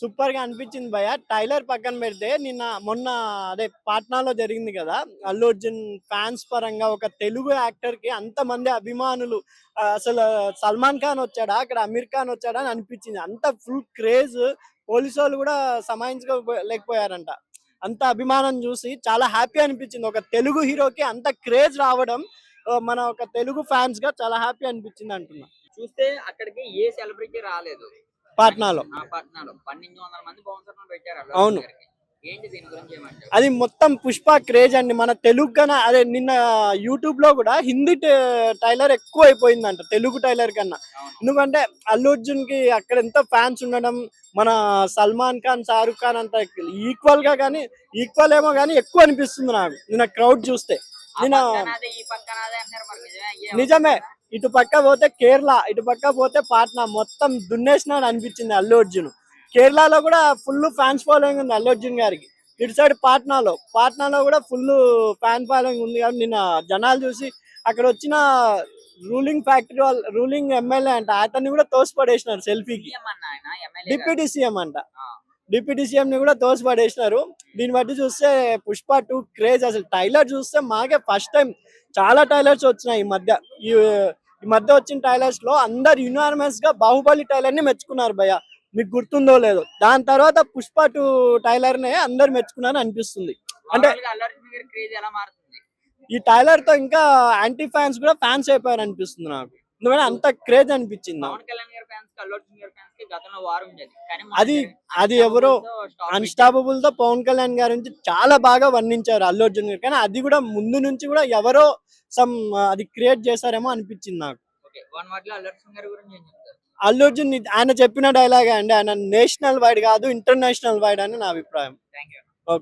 సూపర్గా అనిపించింది భయ టైలర్ పక్కన పెడితే నిన్న మొన్న అదే పాట్నాలో జరిగింది కదా అల్లు అర్జున్ ఫ్యాన్స్ పరంగా ఒక తెలుగు యాక్టర్కి అంత మంది అభిమానులు అసలు సల్మాన్ ఖాన్ వచ్చాడా అక్కడ అమీర్ ఖాన్ వచ్చాడా అని అనిపించింది. అంత ఫుల్ క్రేజ్ పోలీసు వాళ్ళు కూడా సమాయించుకోలేకపోయారంట. అంత అభిమానం చూసి చాలా హ్యాపీ అనిపించింది. ఒక తెలుగు హీరోకి అంత క్రేజ్ రావడం మన ఒక తెలుగు ఫ్యాన్స్గా చాలా హ్యాపీ అనిపించింది అంటున్నా. చూస్తే అక్కడికి ఏ సెలబ్రిటీ రాలేదు. పాట్నాలో. పట్నాలో. పన్నెండు వందల మంది బౌన్సర్లను పెట్టారు అవును. అది మొత్తం పుష్ప క్రేజ్ అండి. మన తెలుగు కన్నా అదే నిన్న యూట్యూబ్లో కూడా హిందీ టైలర్ ఎక్కువ అయిపోయిందంట తెలుగు టైలర్ కన్నా. ఎందుకంటే అల్లు అర్జున్కి అక్కడ ఎంత ఫ్యాన్స్ ఉండడం మన సల్మాన్ ఖాన్ షారుఖ్ ఖాన్ అంత ఈక్వల్గా కానీ ఈక్వల్ ఏమో కానీ ఎక్కువ అనిపిస్తుంది నాకు. నిన్న క్రౌడ్ చూస్తే. మరి. నిజమే? ఇటు పక్క పోతే కేరళ ఇటు పక్క పోతే పాట్నా మొత్తం దున్నేసినాడు అనిపించింది అల్లు అర్జున్. కేరళలో కూడా ఫుల్ ఫ్యాన్స్ ఫాలోయింగ్ ఉంది అల్లు అర్జున్ గారికి. ఇటు సైడ్ పాట్నాలో పాట్నాలో కూడా ఫుల్ ఫ్యాన్ ఫాలోయింగ్ ఉంది కాబట్టి నిన్న జనాలు చూసి అక్కడ వచ్చిన రూలింగ్ ఫ్యాక్టరీ వాళ్ళ రూలింగ్ ఎమ్మెల్యే అంట అతన్ని కూడా తోసిపడేసినారు సెల్ఫీకి. డిప్యూటీ సీఎం అంట. డిప్యూటీ సీఎం ని కూడా తోసిపడేసినారు. దీన్ని బట్టి చూస్తే పుష్ప టూ క్రేజ్ అసలు. టైలర్ చూస్తే మాకే ఫస్ట్ టైం చాలా టైలర్స్ వచ్చినాయి ఈ మధ్య. ఈ ఈ మధ్య వచ్చిన టైలర్స్లో అందరు యునానిమస్గా బాహుబలి టైలర్ని మెచ్చుకున్నారు భయ్య. మీకు గుర్తుందో లేదో. దాని తర్వాత పుష్ప టూ టైలర్ నే అందరు మెచ్చుకున్నారు అనిపిస్తుంది. అంటే- ఈ టైలర్తో ఇంకా యాంటీ ఫ్యాన్స్ కూడా ఫ్యాన్స్ అయిపోయారు అనిపిస్తుంది నాకు. ఎందుకంటే అంత క్రేజ్ అనిపించింది అది- అది ఎవరో అన్స్టాపబుల్తో పవన్ కళ్యాణ్ గారి నుంచి చాలా బాగా వర్ణించారు అల్లు అర్జున్ గారు. కానీ అది కూడా ముందు నుంచి కూడా ఎవరో సమ్ అది క్రియేట్ చేశారేమో అనిపించింది నాకు. అల్లు అర్జున్ ఆయన చెప్పిన డైలాగే అండి? ఆయన నేషనల్ వైడ్ కాదు ఇంటర్నేషనల్ వైడ్ అని నా అభిప్రాయం.